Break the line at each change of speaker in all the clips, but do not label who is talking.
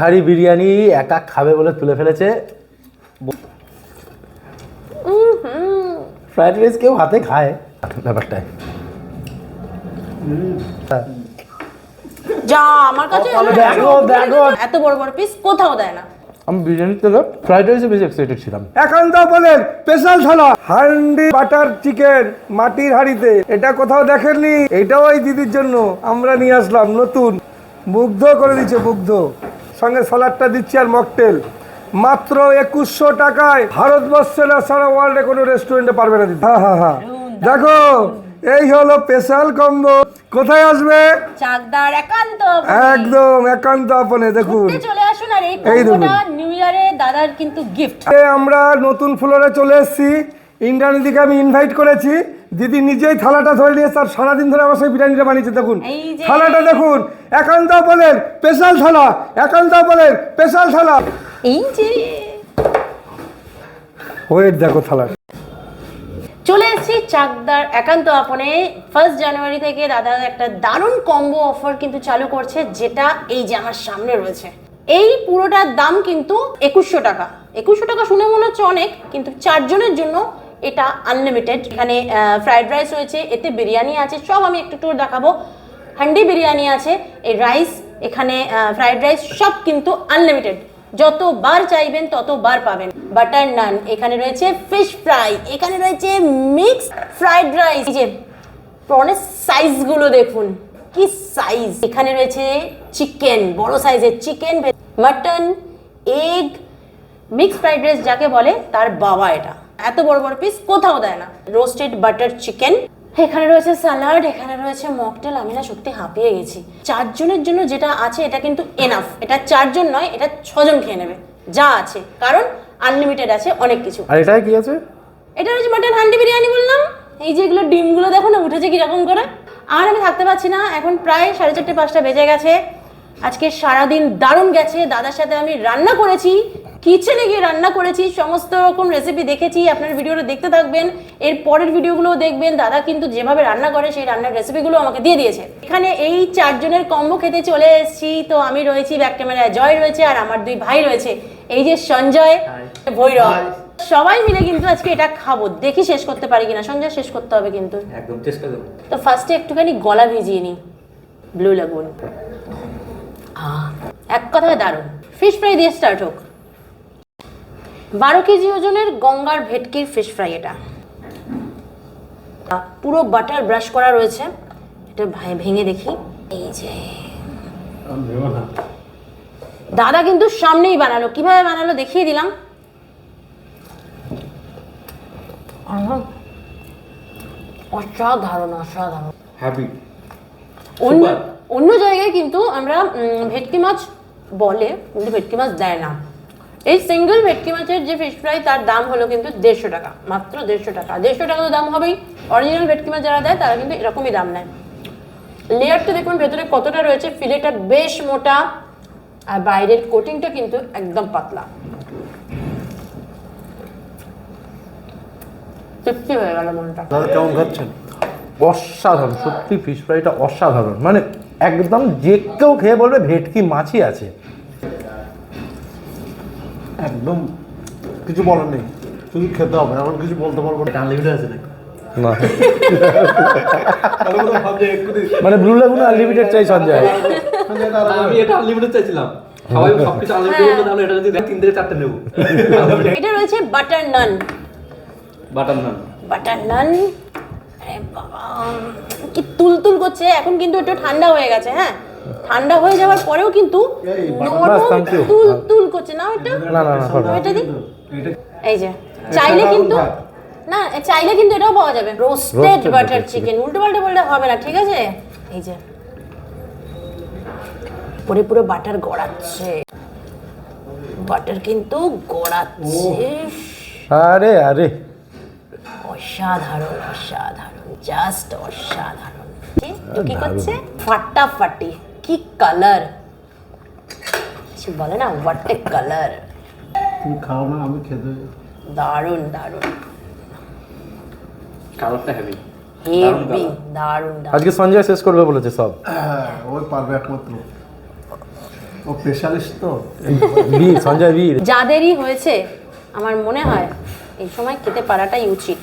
হাড়ি বিরিয়ানি একা খাবে বলে তুলে ফেলেছে। ফ্রাইড রাইস কেউ হাতে খায়। ব্যাপারটা
যা আমার কাছে
দেখো, দেখো।
এত বড় বড় পিস কোথাও দেয় না।
আমি বিরিয়ানির থেকে ফ্রাইড রাইসে বেশি এক্সাইটেড ছিলাম।
একান্ত বলেন স্পেশাল থালা হান্ডি বাটার চিকেন মাটির হাঁড়িতে। এটা কোথাও দেখেননি? এটাও এই দিদির জন্য। আমরা নিয়ে আসলাম নতুন। মুগ্ধ করে দিচ্ছে মুগ্ধ। সঙ্গে সালাডটা দিচ্ছি আর মকটেল। মাত্র একুশশো টাকায় ভারতবর্ষে না সারা ওয়ার্ল্ডে কোনো রেস্টুরেন্টে পারবে না হ্যাঁ হ্যাঁ হ্যাঁ দেখো এই হলো স্পেশাল কম্বো কোথায় আসবে?
চাকদার একান্ত
একদম একান্ত আপনে দেখুন।
চলে আসুন আর এই নিউ ইয়ারে দাদার কিন্তু গিফট
আমরা নতুন ফ্লোরে চলে এসেছি। ইন্দ্রাণীদিকে আমি ইনভাইট করেছি। দিদি নিজেই থালাটা ধরে নিয়ে তার সারাদিন ধরে আমার সেই বিরিয়ানিটা বানিয়েছে দেখুন।
এই
থালাটা দেখুন একান্ত বলেন স্পেশাল থালা একান্ত বলেন স্পেশাল থালা।
এই যে।
ওয়েট দেখো থালা
চলে এসেছি চাকদার একান্ত আপনে। ফার্স্ট জানুয়ারি থেকে দাদা একটা দারুণ কম্বো অফার কিন্তু চালু করছে যেটা এই যে আমার সামনে রয়েছে। এই পুরোটার দাম কিন্তু একুশশো টাকা। একুশশো টাকা শুনে মনে হচ্ছে অনেক কিন্তু চারজনের জন্য এটা আনলিমিটেড এখানে ফ্রাইড রাইস রয়েছে, এতে বিরিয়ানি আছে, সব আমি একটু একটু দেখাবো। হান্ডি বিরিয়ানি আছে, এই রাইস এখানে ফ্রাইড রাইস সব কিন্তু আনলিমিটেড যতবার চাইবেন, ততবার পাবেন। বাটার নান এখানে রয়েছে ফিশ ফ্রাই এখানে রয়েছে মিক্স ফ্রাইড রাইস যে, প্রনের সাইজগুলো দেখুন, কি সাইজ এখানে রয়েছে চিকেন বড় সাইজের chicken mutton egg mix fried rice যাকে বলে তার বাবা এটা। এত বড় বড় পিস কোথাও দেয় না। রোস্টেড বাটার চিকেন এখানে রয়েছে স্যালাড এখানে রয়েছে মকটেল আমি না সত্যি হাঁপিয়ে গেছি। চারজনের জন্য যেটা আছে এটা কিন্তু এনাফ এটা চারজন নয় এটা ছজন খেয়ে নেবে। যা আছে কারণ আনলিমিটেড আছে অনেক কিছু।
আর এটাই কি আছে?
এটা হচ্ছে মাটন হান্ডি বিরিয়ানি বললাম। এই যে এগুলো ডিমগুলো দেখো না উঠেছে কীরকম করে। আর আমি থাকতে পারছি না এখন প্রায় সাড়ে চারটে পাঁচটা বেজে গেছে। আজকে সারাদিন দারুণ গেছে দাদার সাথে আমি রান্না করেছি কিচেনে গিয়ে রান্না করেছি সমস্ত রকম রেসিপি দেখেছি আপনার ভিডিওটা দেখতে থাকবেন এর পরের ভিডিওগুলোও দেখবেন দাদা কিন্তু যেভাবে রান্না করে সেই রান্নার রেসিপিগুলো আমাকে দিয়ে দিয়েছে। এখানে এই চারজনের কম্বো খেতে চলে এসেছি তো আমি রয়েছি ব্যাক ক্যামেরায় জয় রয়েছে আর আমার দুই ভাই রয়েছে এই যে সঞ্জয় ভৈরব। সবাই মিলে কিন্তু আজকে এটা খাব দেখি শেষ করতে পারি কিনা সঞ্জয় শেষ করতে হবে কিন্তু।
একদম চেষ্টা করব
তো ফার্স্টে একটুখানি গলা ভিজিয়ে নিই ব্লু লাগুন এক কথায় দারুণ। ফিশ ফ্রাই দিয়ে স্টার্ট হোক। বারো কেজি ওজনের গঙ্গার ভেটকির ফিশ ফ্রাই এটা। পুরো বাটার ব্রাশ করা রয়েছে। এটা ভাই- ভেঙে দেখি। এই যে। দাদা কিন্তু সামনেই বানালো। কীভাবে বানালো দেখিয়ে দিলাম। অসাধারণ অসাধারণ।
হ্যাপি
অন্য অন্য জায়গায় কিন্তু আমরা ভেটকি মাছ বলে, কিন্তু ভেটকি মাছ দেয় না। এই সিঙ্গেল ভেটকি মাছের যে ফিশ ফ্রাই তার দাম হলো কিন্তু দেড়শো টাকা, মাত্র দেড়শো টাকা। দেড়শো টাকা তো দাম হবেই। অরিজিনাল ভেটকি মাছ যারা দেয়, তারা কিন্তু এরকমই দাম নেয়। লেয়ারটা দেখুন, ভেতরে কতটা রয়েছে ফিলেটা বেশ মোটা, আর বাইরের কোটিংটা কিন্তু একদম পাতলা। তৃপ্তি হয়ে গেল মনটা।
কেমন খাচ্ছেন? অসাধারণ, সত্যি ফিশ ফ্রাইটা অসাধারণ। মানে একদম যে কেউ খেয়ে বলবে ভেটকি মাছই আছে।
একদম কিছু বলার নেই। শুধু খেতে হবে এমন কিছু বলতে পারব না।
আনলিমিটেড আছে নাকি?
না। মানে ব্লু লাগুন আনলিমিটেড চাই সঞ্জয়।
আমি এটা আনলিমিটেড চাইছিলাম। সবাই সবকিছু আনলিমিটেড বলতে তাহলে এটা যদি তিন থেকে চারটে নেব।
এটা রয়েছে butter naan
butter naan
butter naan কি তুলতুল করছে? এখন কিন্তু একটু ঠান্ডা হয়ে গেছে হ্যাঁ? ঠান্ডা হয়ে যাওয়ার পরেও কিন্তু
বাস, thank you.
তুল তুল করছে। না এটা।
না না না
এটা দি এই যে চাইলে কিন্তু না চাইলে কিন্তু এটাও পাওয়া যাবে। রোস্টেড বাটার চিকেন উল্টো পাল্টে বললে হবে না ঠিক আছে? এই যে। পুরো পুরো বাটার গড়াচ্ছে। বাটার কিন্তু গড়াচ্ছে।
আরে আরে।
অসাধারণ অসাধারণ। জাস্ট অসাধারণ। কি? তো কি করছে? ফাটাফাটি। কি কালার বলে না হোয়াট এ কালার
তুমি খাও না আমি খেতে
দারুণ দারুণ।
কালারটা হেভি
হেভি দারুণ দারুণ
আজকে সঞ্জয় শেষ করবে বলেছে সব।
হ্যাঁ ওই পারবে একমাত্র। ও স্পেশালিস্ট তো।
বীর সঞ্জয় বীর।
যাদেরই হয়েছে আমার মনে হয় এই সময় খেতে পারাটাই উচিত।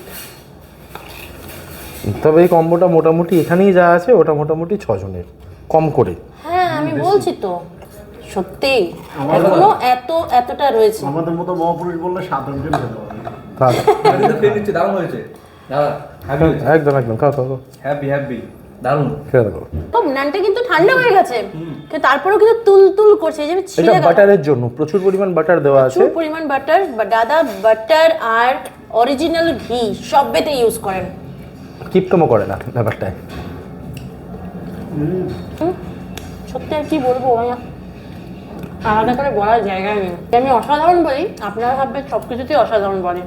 তবে এই কম্বোটা মোটামুটি এখানেই যা আছে ওটা মোটামুটি ছজনের কম করে।
হ্যাঁ আমি বলছি তো সত্যি। এখনও এত এতটা রয়েছে।
আমাদের মতো মহাপুরুষ বললে সাধারণ জন খেতে পারে
থাক।
কিন্তু খেয়ে নিচ্ছি দারুণ হয়েছে। দাদা
একদম একদম খাও খাও।
হ্যাপি হ্যাপি দারুণ।
খেয়ে দেখো।
তো নানটা কিন্তু ঠান্ডা হয়ে গেছে। কিন্তু তারপরেও কিন্তু তুল তুল করছে এই যে ছিঁড়ে গেল
বাটারের জন্য প্রচুর পরিমাণ বাটার দেওয়া আছে।
প্রচুর পরিমাণ বাটার দাদা বাটার আর অরিজিনাল ঘি সবেতে ইউজ করেন।
কিপকমও করে না ব্যাপারটায়।
সত্যি আর কি বলব আলাদা করে বলার জায়গা নেই। আমি অসাধারণ বলি আপনারা ভাববেন সব কিছুতেই অসাধারণ বলেন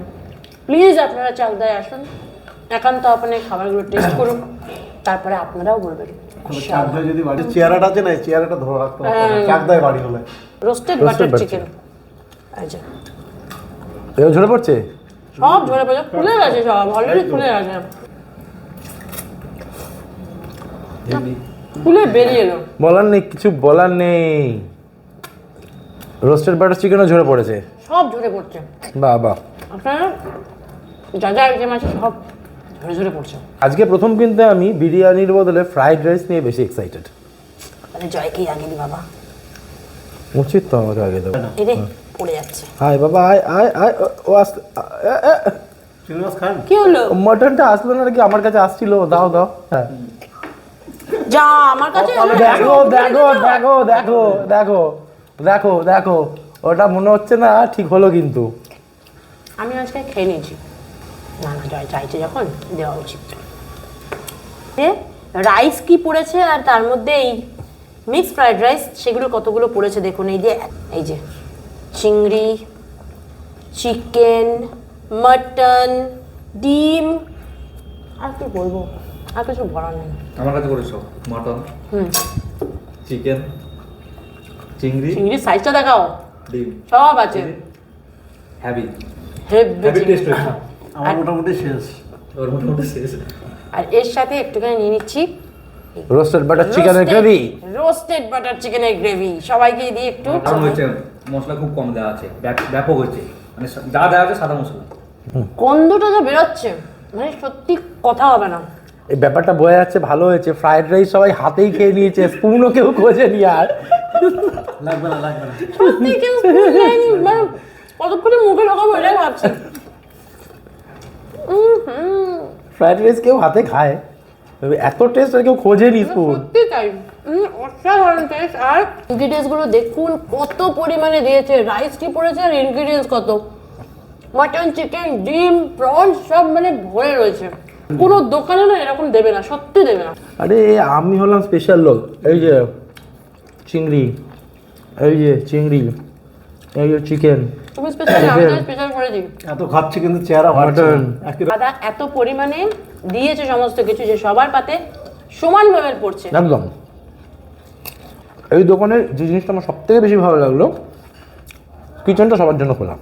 প্লিজ আপনারা চাকদায় আসুন। একান্ত আপনার খাবারগুলো টেস্ট করুন। তারপরে আপনারাও বলবেন।
চাকদায় যদি বাড়ি চেয়ারাটা আছে না এই ধরে রাখতে
হ্যাঁ।
চাকদায় বাড়ি হলে।
রোস্টেড
Roasted
বাটার চিকেন আচ্ছা
এও ঝরে পড়ছে?
সব ঝরে পড়ে খুলে গেছে সব অলরেডি খুলে গেছে। খুলে বেরিয়ে এলো
বলার নেই কিছু বলার নেই। রোস্টেড বাটার চিকেনও ঝরে পড়েছে।
সব ঝরে পড়ছে।
বাহ বাহ
আপনারা যা যা আইটেম আছে সব ঝরে ঝরে পড়ছে।
আজকে প্রথম কিন্তু আমি বিরিয়ানির বদলে ফ্রাইড রাইস নিয়ে বেশি এক্সাইটেড
তাহলে জয়কেই আগে দি বাবা।
উচিত তো আমাকে আগে দেবো।
এরে পড়ে যাচ্ছে।
আয় বাবা আয় আয় আয় ও- আসতে
কি হলো?
মটনটা আসলো না নাকি? আমার কাছে আসছিল দাও দাও। হ্যাঁ।
যা আমার কাছে
দেখো দেখো দেখো দেখো দেখো দেখো দেখো ওটা মনে হচ্ছে না ঠিক হলো কিন্তু।
আমি আজকে খেয়ে নিয়েছি। না না জয় চাইছে যখন দেওয়া উচিত। রাইস কি পড়েছে আর তার মধ্যে এই মিক্স ফ্রাইড রাইস সেগুলো কতগুলো পড়েছে দেখুন এই যে এই যে চিংড়ি চিকেন মাটন ডিম আর কি বলব? আর কিছু বলার নেই।
আমার কাছে করেছ মটন
হুম।
চিকেন চিংড়ি
চিংড়ির সাইজটা দেখাও।
ডিম।
সব আছে।
হ্যাপি
হেভি
টেস্ট হয়েছে।
আমার মোটামুটি শেষ।
ওর মোটামুটি শেষ।
আর এর সাথে একটুখানি নিয়ে নিচ্ছি।
রোস্টেড বাটার চিকেনের গ্রেভি
রোস্টেড বাটার চিকেনের গ্রেভি সবাইকে দিয়ে একটু
মশলা খুব কম দেওয়া আছে। ব্যাপ- ব্যাপক হয়েছে। মানে যা দেওয়া আছে সাদা মশলা।
গন্ধটা যা বেরোচ্ছে মানে সত্যি কথা হবে না।
এই ব্যাপারটা বোঝা যাচ্ছে ভালো হয়েছে। ফ্রাইড রাইস সবাই হাতেই খেয়ে নিয়েছে স্পুনও কেউ খোঁজেনি আর।
লাগবে না লাগবে না।
মানে কতক্ষণে মুখে ঢোকাবো এটাই ভাবছি।
ফ্রাইড রাইস কেউ হাতে খায়। এত টেস্ট আর কেউ খোঁজেনি স্পুন।
সত্যি তাই। উম, অসাধারণ টেস্ট আর ইনগ্রিডিয়েন্টসগুলো দেখুন কত পরিমাণে দিয়েছে। রাইস কি পড়েছে আর ইনগ্রিডিয়েন্টস কত? মাটন চিকেন ডিম প্রন সব মানে ভরে রয়েছে। কোনো দোকানে না এরকম দেবে না সত্যি দেবে না।
আরে আমি হলাম স্পেশাল লোক। এই যে চিংড়ি। এই যে চিংড়ি। এই যে চিকেন
তুমি স্পেশাল আমি স্পেশাল করেছি
এত খাচ্ছি কিন্তু চেহারা
দাদা এত পরিমাণে দিয়েছে সমস্ত কিছু যে সবার পাতে সমানভাবে পড়ছে।
একদম। এই দোকানের যে জিনিসটা আমার সব থেকে বেশি ভালো লাগল কিচেনটা সবার জন্য খোলা।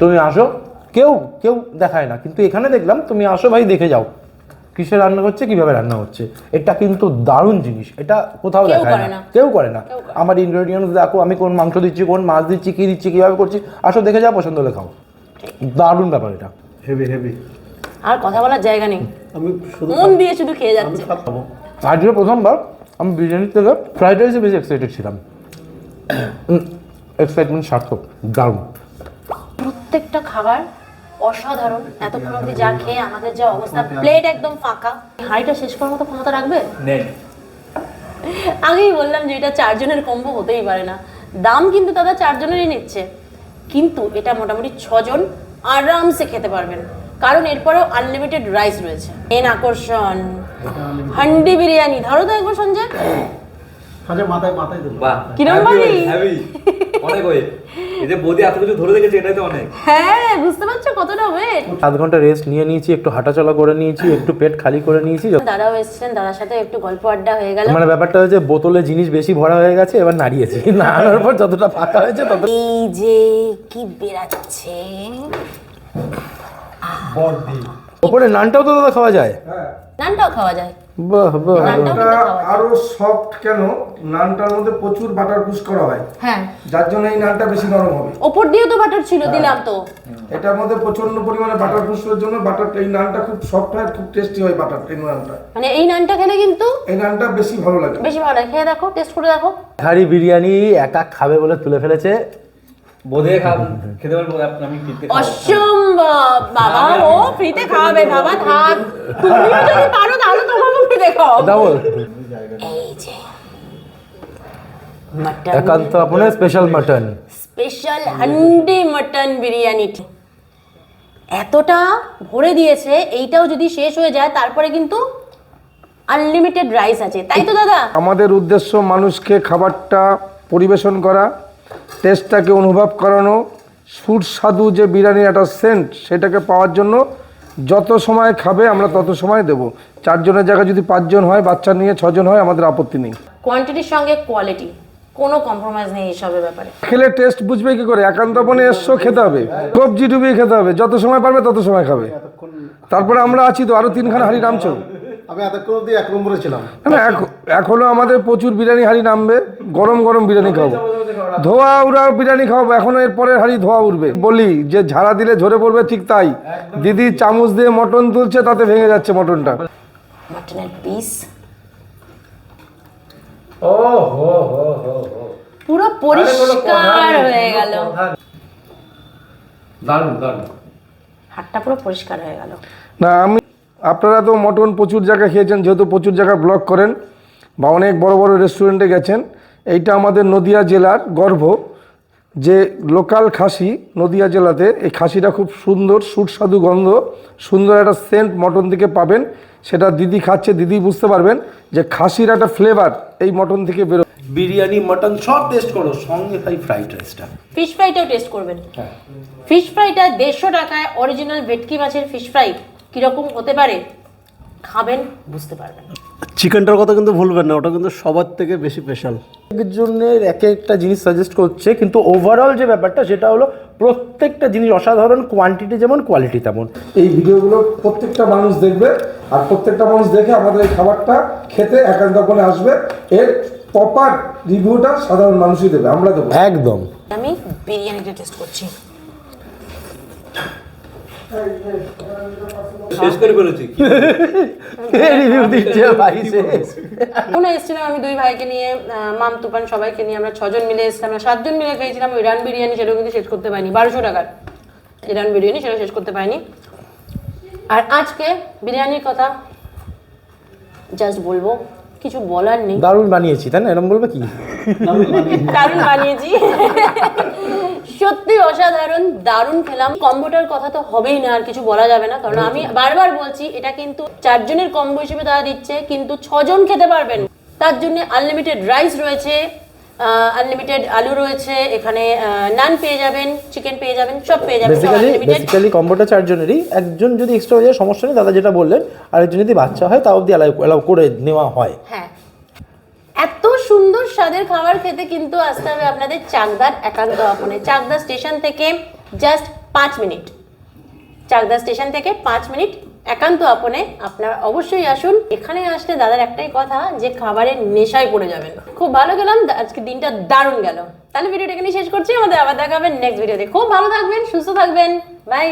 তুমি আসো কেউ কেউ দেখায় না। কিন্তু এখানে দেখলাম তুমি আসো ভাই দেখে যাও। কিসে রান্না হচ্ছে কীভাবে রান্না হচ্ছে? এটা কিন্তু দারুণ জিনিস। এটা কোথাও দেখায় না। কেউ করে না।
কেউ করে না।
আমার ইনগ্রেডিয়েন্টস দেখো আমি কোন মাংস দিচ্ছি কোন মাছ দিচ্ছি কি দিচ্ছি কীভাবে করছি। আসো দেখে যাও পছন্দ হলে খাও। দারুণ ব্যাপার এটা।
হেভি হেভি
আর কথা বলার জায়গা নেই।
আমি শুধু
মন দিয়ে শুধু খেয়ে যাচ্ছে।
আজকে প্রথমবার আমি বিরিয়ানির থেকে ফ্রাইড রাইসে বেশি এক্সাইটেড ছিলাম। এক্সাইটমেন্ট সার্থক দারুণ।
প্রত্যেকটা খাবার অসাধারণ। এতক্ষণ অব্দি যা খেয়ে আমাদের যা অবস্থা প্লেট একদম ফাঁকা। হাঁড়িটা শেষ করার মতো ক্ষমতা রাখবে? আগেই বললাম যে এটা চারজনের কম্বো হতেই পারে না। দাম কিন্তু দাদা চারজনেরই নিচ্ছে। কিন্তু এটা মোটামুটি ছজন আরামসে খেতে পারবেন। কারণ এরপরেও আনলিমিটেড রাইস রয়েছে। মেন আকর্ষণ। হান্ডি বিরিয়ানি। ধরো তো একবার সঞ্জয়।
আচ্ছা মাথায় মাথায় দেবো।
বাহ।
কিরম বাড়ি?
হ্যাপি অনেক ওয়ে এই যে বৌদি এত কিছু ধরে রেখেছে এটাই তো অনেক।
হ্যাঁ বুঝতে পারছ কতটা ওয়েট
আধ ঘণ্টা রেস্ট নিয়ে নিয়েছি একটু হাঁটাচলা করে নিয়েছি একটু পেট খালি করে নিয়েছি।
দাদাও এসেছিলেন দাদার সাথে একটু গল্প আড্ডা হয়ে গেল।
মানে ব্যাপারটা হচ্ছে বোতলে জিনিস বেশি ভরা হয়ে গেছে এবার নাড়িয়েছি। নাড়ানোর পর যতটা ফাঁকা হয়েছে তত
এই যে কি বেরাচ্ছে
বর্দি।
ওপরে নানটাও তো দাদা খাওয়া যায়?
হ্যাঁ।
নানটাও খাওয়া যায়।
বাহ বাহ
যায়।
আরও সফট কেন? নানটার মধ্যে প্রচুর বাটার পুশ করা হয়।
হ্যাঁ।
যার জন্য এই নানটা বেশি নরম হবে।
ওপর দিয়েও তো বাটার ছিল দিলাম তো।
এটার মধ্যে প্রচণ্ড পরিমাণে বাটার পুষ্পের জন্য বাটার এই নানটা খুব সফট হয় খুব টেস্টি হয় বাটার এই নানটা।
মানে এই নানটা খেলে কিন্তু
এই নানটা বেশি ভালো লাগে।
বেশি ভালো লাগে। খেয়ে দেখো টেস্ট করে দেখো।
হাড়ি বিরিয়ানি একা খাবে বলে তুলে ফেলেছে।
বোধে খাব খেতে পারব আপ- আমি ফ্রিতে
অসম্ভব বাবা ও ফ্রিতে খাওয়াবে বাবা থাক। তুমিও যদি পারো তাহলে তোমাকেও ফ্রিতে খাও
ডাবল একান্ত আপনার special mutton
special handi mutton biryani. এতটা ভরে দিয়েছে এইটাও যদি শেষ হয়ে যায় তারপরে কিন্তু আনলিমিটেড রাইস আছে। তাই তো দাদা?
আমাদের উদ্দেশ্য মানুষকে খাবারটা পরিবেশন করা টেস্টটাকে অনুভব করানো সুস্বাদু যে বিরিয়ানির একটা সেন্ট সেটাকে পাওয়ার জন্য যত সময় খাবে আমরা তত সময় দেব। চারজনের জায়গায় যদি পাঁচজন হয় বাচ্চা নিয়ে ছজন হয় আমাদের আপত্তি নেই।
কোয়ান্টিটির সঙ্গে কোয়ালিটি কোনো কম্প্রোমাইজ নেই এইসবের ব্যাপারে।
খেলে টেস্ট বুঝবে কি করে? একান্তপনে এসছো খেতে হবে। কবজি ডুবিয়ে খেতে হবে। যত সময় পারবে তত সময় খাবে। তারপরে আমরা আছি তো আরও তিনখানা হাড়ি নামছো।
আমি এতক্ষণ অব্দি এক নম্বরে ছিলাম।
না এখনও আমাদের প্রচুর বিরিয়ানি হাড়ি নামবে। গরম গরম বিরিয়ানি খাব। ধোয়া উড়া বিরিয়ানি খাওয়াবো এখনও এর পরের হাড়ি ধোয়া উঠবে বলি যে ঝাড়া দিলে ঝরে পড়বে ঠিক তাই। দিদি চামচ দিয়ে মটন তুলছে তাতে ভেঙে যাচ্ছে মটনটা।
মটনের পিস।
ও হো হো হো
পুরো পরিষ্কার হয়ে গেল।
দারুণ দারুণ।
হাতটা পুরো পরিষ্কার হয়ে গেল।
না আমি আপনারা তো মটন প্রচুর জায়গায় খেয়েছেন যেহেতু প্রচুর জায়গায় ব্লগ করেন বা অনেক বড় বড় রেস্টুরেন্টে গেছেন এইটা আমাদের নদিয়া জেলার গর্ব যে লোকাল খাসি নদিয়া জেলাতে এই খাসিটা খুব সুন্দর সুস্বাদু গন্ধ সুন্দর একটা সেন্ট মটন থেকে পাবেন। সেটা দিদি খাচ্ছে দিদি বুঝতে পারবেন যে খাসির একটা ফ্লেভার এই মটন থেকে বেরো
বিরিয়ানি মটন সব টেস্ট করো সঙ্গে খাই ফ্রাইড রাইসটা
ফিশ ফ্রাইটাও টেস্ট করবেন। ফিশ ফ্রাইটা দেড়শো টাকায় অরিজিনাল ভেটকি মাছের ফিশ ফ্রাই কীরকম হতে পারে খাবেন বুঝতে পারবেন।
চিকেনটার কথা কিন্তু ভুলবেন না ওটা কিন্তু সবার থেকে বেশি স্পেশাল
এক জনের এক একটা জিনিস সাজেস্ট করছে কিন্তু ওভারঅল যে ব্যাপারটা সেটা হলো প্রত্যেকটা জিনিস অসাধারণ কোয়ান্টিটি যেমন কোয়ালিটি তেমন।
এই ভিডিওগুলো প্রত্যেকটা মানুষ দেখবে আর প্রত্যেকটা মানুষ দেখে আমাদের এই খাবারটা খেতে একান্তপনে আসবে। এর প্রপার রিভিউটা সাধারণ মানুষই দেবে আমরা দেবো।
একদম।
আমি বিরিয়ানিটা টেস্ট করছি।
শেষ করে ফেলেছি।
রিভিউ দিচ্ছে পাইছে
কোনো এসেছিলাম আমি দুই ভাইকে নিয়ে মাম তুফান সবাইকে নিয়ে আমরা ছজন মিলে এসেছিলাম আমরা সাতজন মিলে খেয়েছিলাম ইরান বিরিয়ানি সেটাও কিন্তু শেষ করতে পারিনি বারোশো টাকার। ইরান বিরিয়ানি সেটা শেষ করতে পারিনি। আর আজকে বিরিয়ানির কথা জাস্ট বলব কিছু বলার নেই।
দারুণ বানিয়েছি তাই না? এরকম বলবে কি?
দারুণ বানিয়েছি। সত্যি অসাধারণ দারুণ খেলাম। কম্বোটার কথা তো হবেই না আর কিছু বলা যাবে না। কারণ আমি বারবার বলছি এটা কিন্তু চারজনের কম্বো হিসেবে তারা দিচ্ছে কিন্তু ছজন খেতে পারবেন তার জন্য আনলিমিটেড রাইস রয়েছে আনলিমিটেড আলু রয়েছে এখানে নান পেয়ে যাবেন চিকেন পেয়ে যাবেন সব পেয়ে যাবেন
বেসিক্যালি
আনলিমিটেড
বেসিক্যালি কম্বোটা চারজনেরই। একজন যদি এক্সট্রা হয়ে যায় সমস্যা নেই দাদা যেটা বললেন আর একজন যদি বাচ্চা হয় তাও অবধি অ্যালাউ অ্যালাউ করে নেওয়া হয়।
হ্যাঁ। এত সুন্দর স্বাদের খাবার খেতে কিন্তু আসতে হবে আপনাদের চাকদার একান্ত আপনে চাকদা স্টেশন থেকে জাস্ট পাঁচ মিনিট। চাকদা স্টেশন থেকে পাঁচ মিনিট একান্ত আপনে, আপনারা অবশ্যই আসুন। এখানে আসলে দাদার একটাই কথা যে, খাবারের নেশায় পড়ে যাবেন। খুব ভালো গেলাম আজকে দিনটা দারুণ গেল। তাহলে ভিডিওটা এখানে শেষ করছি, আমাদের আবার দেখাবেন নেক্সট ভিডিওতে খুব ভালো থাকবেন, সুস্থ থাকবেন। বাই